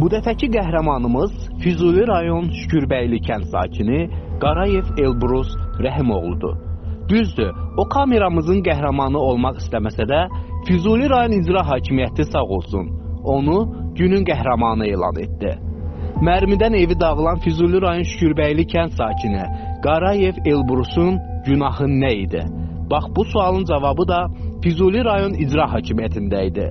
Bu dəfəki qəhrəmanımız Füzuli rayon Şükürbəyli kənd sakini Qarayev Elbrus Rəhimoğludur. Düzdür, o kameramızın qəhrəmanı olmaq istəməsə də, Füzuli rayon icra hakimiyyəti sağ olsun, onu günün qəhrəmanı elan etdi. Mərmidən evi dağılan Füzuli rayon Şükürbəyli kənd sakini Qarayev Elbrusun günahı nə idi? Bax bu sualın cavabı da Füzuli rayon icra hakimiyyətində idi.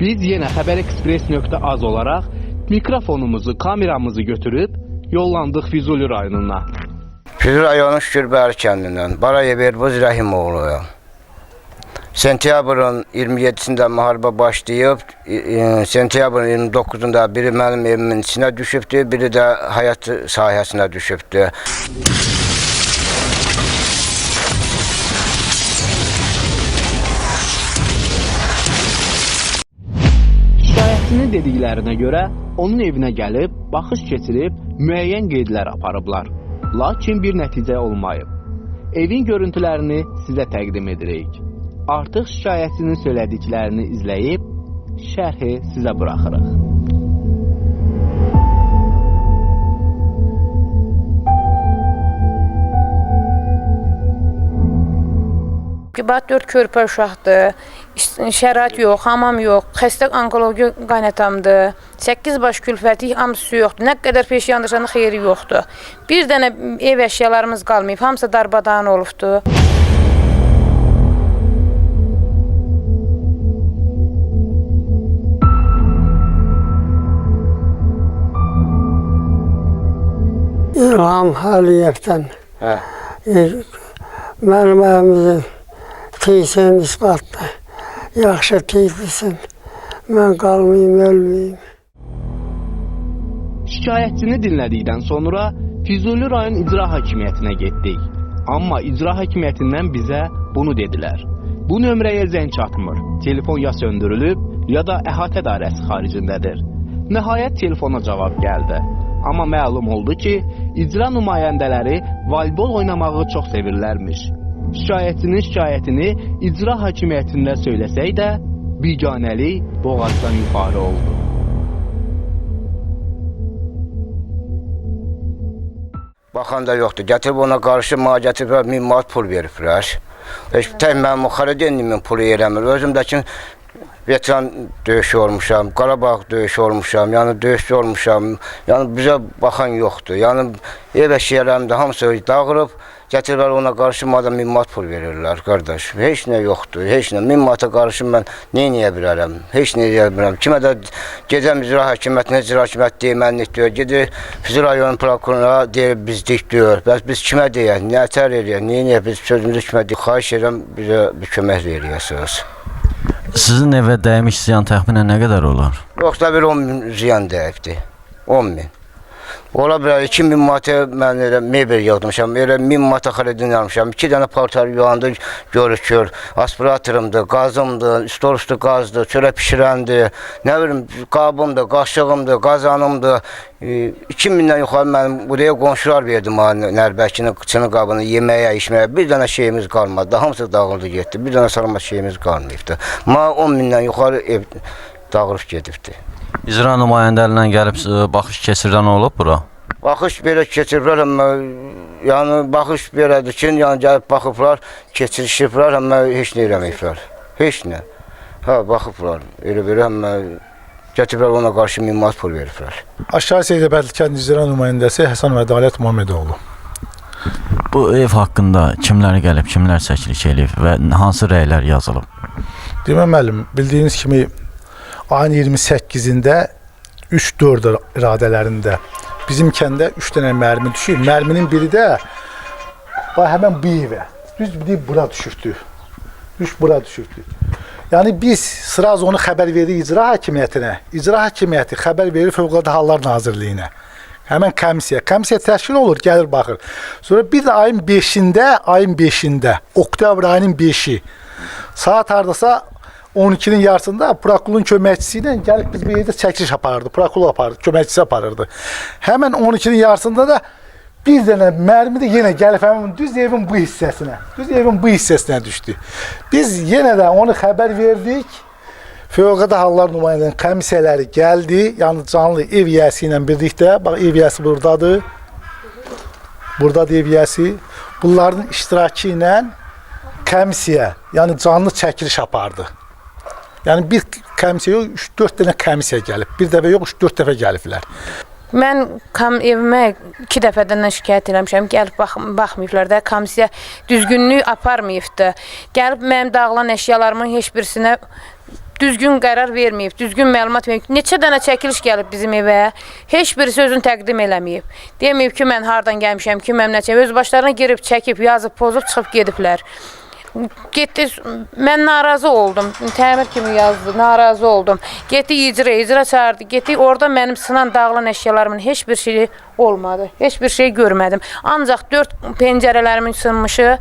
Biz yenə xəbərexpress.az olaraq mikrofonumuzu, kameramızı götürüb yollandıq Füzuli rayonuna. Füzuli rayonu Şükürbəyli kəndindən Barayev Elbuz Rəhimoğluyam. Sentyabrın 27-sində müharibə başlayıb, sentyabrın 29-da biri mənim evimin içinə düşübdü, biri də həyat sahəsinə düşübdü. Şikayətçinin dediklərinə görə onun evinə gəlib, baxış keçirib, müəyyən qeydlər aparıblar. Lakin bir nəticə olmayıb. Evin görüntülərini sizə təqdim edirik. Artıq şikayətçinin söylədiklərini izləyib, şərhi sizə buraxırıq. Qibat 4 körpə uşaqdır. İş- Şərait yox, hamam yox. Xəstə onkoloji qaynatamdır. 8 baş külfəti hamısı yoxdur. Nə qədər peş yandırsanın xeyri yoxdur. Bir dənə ev əşyalarımız qalmayıb. Hamısı darbadan olubdu. İlham Həliyevdən Hə. e, mənim evimizin teysin isbatlı. Yaxşı teylisin. Mən qalmayım, ölməyim. Şikayətçini dinlədikdən sonra Füzuli rayon icra hakimiyyətinə getdik. Amma icra hakimiyyətindən bizə bunu dedilər. Bu nömrəyə zəng çatmır. Telefon ya söndürülüb, ya da əhatə dairəsi xaricindədir. Nəhayət telefona cavab gəldi. Amma məlum oldu ki, icra nümayəndələri volleybol oynamağı çox sevirlərmiş. Şikayətçinin şikayətini icra hakimiyyətində söyləsək də, biganəlik boğazdan yuxarı oldu. Baxan da yoxdur. Gətirib ona qarşı mənə gətiriblər 1000 manat pul veriblər. Heç tək mənim xaridenimin pulu eləmir. Özüm də ki veteran döyüşü olmuşam, Qarabağ döyüşü olmuşam, yəni döyüşçü olmuşam. Yəni bizə baxan yoxdur. Yəni ev əşyalarım da hamısı dağılıb, gətiriblər ona mənə 1000 manat pul verirlər, qardaş. Heç nə yoxdur, heç. 1000 manata qarşı mən nə edə bilərəm? Heç nə edə bilmirəm. Kimə də gedəm icra hakimiyyətinə, icra hakimiyyəti deyəmənlik deyir. Gedir Füzuli rayon prokuroruna deyir bizdik deyir. Bəs biz kimə deyək, nə tər eləyək, nə edək biz sözümüzü kimə deyək. Xahiş edirəm bizə bir kömək eləyəsiniz. Sizin evə dəymiş ziyan təxminən nə qədər olar? Yoxsa bir 10 min ziyan dəyibdi. 10 min. Ola bilər 2000 manata mən elə mebel yığmışam, elə 1000 manata xaridin almışam. 2 dənə paltar yuvandı görükür. Aspiratorumdur, qazımdır, stol üstü qazdır, çörək bişirəndir. Nə bilim, qabımdır, qaşığımdır, qazanımdır. E, 2000-dən yuxarı mənim buraya qonşular verdi mənə nərbəkinin qıçını qabını yeməyə, içməyə. Bir dənə şeyimiz qalmadı. Hamısı dağıldı getdi. Bir dənə salamat şeyimiz qalmayıbdı. Mənə 10 mindən yuxarı ev dağılıb gedibdi. İcra nümayəndəlindən gəlib ə, baxış keçirən olub bura? Baxış belə keçiriblər, amma yəni baxış belədir ki, yəni gəlib baxıblar, keçirişiblər, amma heç nə eləməyiblər. Heç nə. Hə, baxıblar. Elə belə amma gətiriblər ona qarşı 1000 manat pul veriblər. Aşağı Seydəbədli kənd icra nümayəndəsi Həsən Ədalət Muhammedoğlu. Bu ev haqqında kimlər gəlib, kimlər çəkiliş eləyib və hansı rəylər yazılıb? Demə müəllim, bildiyiniz kimi ayın 28-də 3-4 iradələrində bizim kəndə 3 dənə mərmi düşüb. Mərminin biri də bax həmin bu evə. Düz bir bura düşübdü. Düş bura düşübdü. Yəni biz sıraz onu xəbər veririk icra hakimiyyətinə. İcra hakimiyyəti xəbər verir Fövqəladə Hallar Nazirliyinə. Həmin komissiya. Komissiya təşkil olur, gəlir baxır. Sonra bir də ayın 5-də, ayın 5-də, oktyabr ayının 5-i saat hardasa 12-nin yarısında prokurorun köməkçisi ilə gəlib biz bir yerdə çəkiliş aparırdı. Prokuror aparırdı, köməkçisi aparırdı. Həmin 12-nin yarısında da Bir dənə mərmi də yenə gəlib həmin düz evin bu hissəsinə. Düz evin bu hissəsinə düşdü. Biz yenə də onu xəbər verdik. Fövqəladə Hallar nümayəndənin komissiyaları gəldi, yəni canlı ev yiyəsi ilə birlikdə. Bax ev yiyəsi burdadır. Burdadır ev yiyəsi. Bunların iştirakı ilə komissiya, yəni canlı çəkiliş apardı. Yəni bir komissiya yox, 3-4 dənə komissiya gəlib. Bir dəfə yox, 3-4 dəfə gəliblər. Mən kam evimə 2 dəfədən şikayət eləmişəm. Gəlib bax baxmayıblar da, komissiya düzgünlük aparmayıbdı. Gəlib mənim dağılan əşyalarımın heç birisinə düzgün qərar verməyib, düzgün məlumat verməyib. Neçə dənə çəkiliş gəlib bizim evə, heç birisi özünü təqdim eləməyib. Deməyib ki, mən hardan gəlmişəm, kim mənim nəçəm, öz başlarına girib, çəkib, yazıb, pozub çıxıb gediblər. Getdi, mən narazı oldum. Təmir kimi yazdı, narazı oldum. Getdi icra, icra çağırdı. Getdi, orada mənim sınan dağılan əşyalarımın heç bir şeyi olmadı. Heç bir şey görmədim. Ancaq 4 pəncərələrimin sınmışı,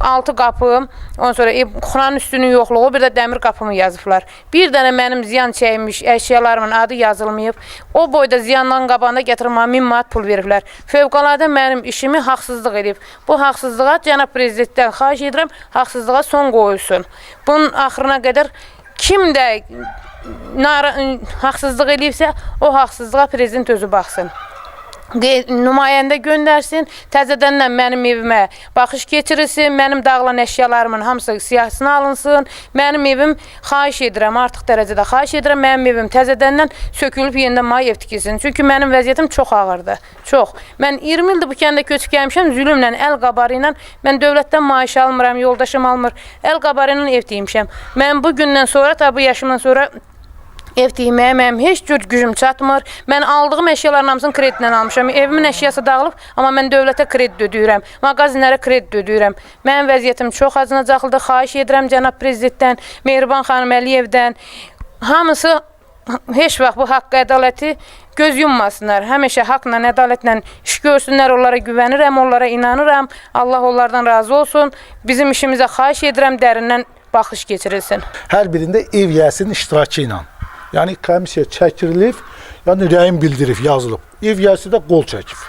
6 qapım, ondan sonra xunanın üstünün yoxluğu, bir də dəmir qapımı yazıblar. Bir dənə mənim ziyan çəkmiş əşyalarımın adı yazılmayıb. O boyda ziyandan qabağında gətirmə 1000 manat pul veriblər. Fövqəladə mənim işimi haqsızlıq edib. Bu haqsızlığa cənab prezidentdən xahiş edirəm, haqsızlığa son qoyulsun. Bunun axırına qədər kim də nara haqsızlıq eləyibsə, o haqsızlığa prezident özü baxsın. Nümayəndə göndərsin, təzədən də mənim evimə baxış keçirilsin, mənim dağılan əşyalarımın hamısı siyahısına alınsın. Mənim evim xahiş edirəm, artıq dərəcədə xahiş edirəm, mənim evim təzədəndən sökülüb yenidən mənə ev tikilsin. Çünki mənim vəziyyətim çox ağırdır. Çox. Mən 20 ildir bu kəndə köçüb gəlmişəm, zülmlə, əl qabarı ilə mən dövlətdən maaş almıram, yoldaşım almır. Əl qabarı ilə ev tikmişəm. Mən bu gündən sonra, ta bu yaşımdan sonra Ev tikməyə mənim heç cür gücüm çatmır. Mən aldığım əşyaların hamısını kreditlə almışam. Evimin əşyası dağılıb, amma mən dövlətə kredit ödəyirəm. Mağazinlərə kredit ödəyirəm. Mənim vəziyyətim çox acınacaqlıdır. Xahiş edirəm cənab prezidentdən, Mehriban xanım Əliyevdən. Hamısı heç vaxt bu haqq ədaləti göz yummasınlar. Həmişə haqqla, ədalətlə iş görsünlər. Onlara güvənirəm, onlara inanıram. Allah onlardan razı olsun. Bizim işimizə xahiş edirəm dərindən baxış keçirilsin. Hər birində ev yiyəsinin iştirakı ilə. Yəni komissiya çəkirilib, yəni rəyin bildirib, yazılıb. Ev yiyəsi də qol çəkib.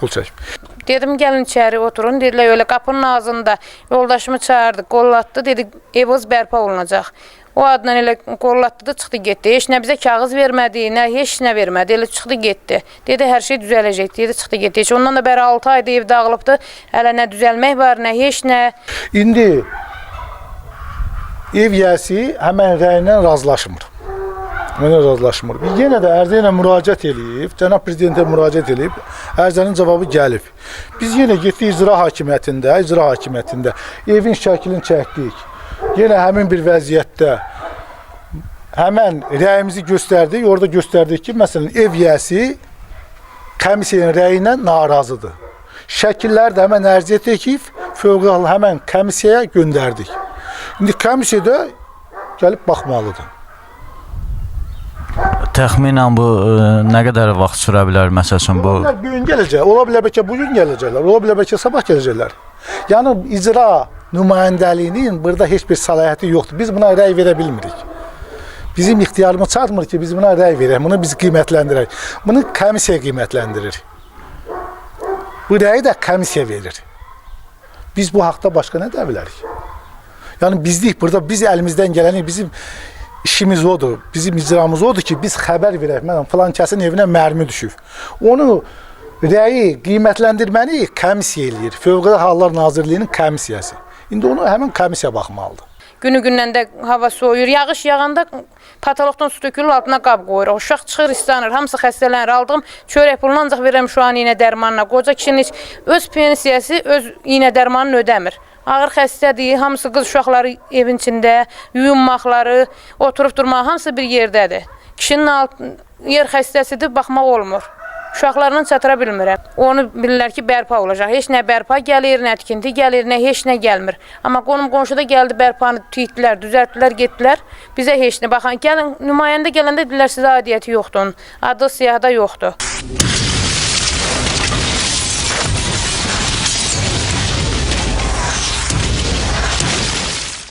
Qol çəkib. Dedim gəlin içəri oturun. Dedilər öyle qapının ağzında yoldaşımı çağırdı, qollatdı. Dedi eviniz bərpa olunacaq. O adla elə qollatdı da çıxdı getdi. Heç nə bizə kağız vermədi, nə heç nə vermədi. Elə çıxdı getdi. Dedi hər şey düzələcək. Dedi çıxdı getdi. Heç ondan da bəri 6 ayda ev dağılıbdı. Hələ nə düzəlmək var, nə heç nə. İndi ev yiyəsi həmən rəyinlə razılaşmır. Mənə razılaşmır. Yenə də ərizə ilə müraciət eləyib, cənab prezidentə müraciət eləyib, ərizənin cavabı gəlib. Biz yenə getdik icra hakimiyyətində, icra hakimiyyətində evin şəklini çəkdik. Yenə həmin bir vəziyyətdə həmən rəyimizi göstərdik. Orada göstərdik ki, məsələn, ev yiyəsi komissiyanın rəyi ilə narazıdır. Şəkillər də həmən ərizə çəkib, fövqəladə həmən komissiyaya göndərdik. İndi komissiya da gəlib baxmalıdır. Təxminən bu ə, nə qədər vaxt sürə bilər məsəl üçün bu Onlar bu gün gələcək, ola bilər bəlkə bu gün gələcəklər, ola bilər bəlkə sabah gələcəklər. Yəni icra nümayəndəliyinin burada heç bir səlahiyyəti yoxdur. Biz buna rəy verə bilmirik. Bizim ixtiyarımız çatmır ki, biz buna rəy verək, bunu biz qiymətləndirək. Bunu komissiya qiymətləndirir. Bu rəyi də komissiya verir. Biz bu haqda başqa nə deyə bilərik? Yəni bizlik burada biz əlimizdən gələni bizim işimiz odur. Bizim icramız odur ki, biz xəbər verək. Məsələn, filan kəsin evinə mərmi düşüb. Onu rəyi qiymətləndirməni komissiya eləyir. Fövqəladə Hallar Nazirliyinin komissiyası. İndi onu həmin komissiya baxmalıdır. Günü gündən də hava soyuyur. Yağış yağanda pataloqdan su tökülür, altına qab qoyuruq. Uşaq çıxır, islanır, hamısı xəstələnir. Aldığım çörək pulunu ancaq verirəm şu an iynə dərmanına. Qoca kişinin öz pensiyası öz iynə dərmanını ödəmir. Ağır xəstədir, hamısı qız uşaqları evin içində, yuyunmaqları, oturub durmaq hamısı bir yerdədir. Kişinin alt, yer xəstəsidir, baxmaq olmur. Uşaqlarla çatıra bilmirəm. Onu bilirlər ki, bərpa olacaq. Heç nə bərpa gəlir, nə tikinti gəlir, nə heç nə gəlmir. Amma qonum qonşu da gəldi, bərpanı tüyütdülər, düzəltdilər, getdilər. Bizə heç nə baxan. Gəlin nümayəndə gələndə dedilər sizə aidiyyəti yoxdur. Adı siyahıda yoxdur.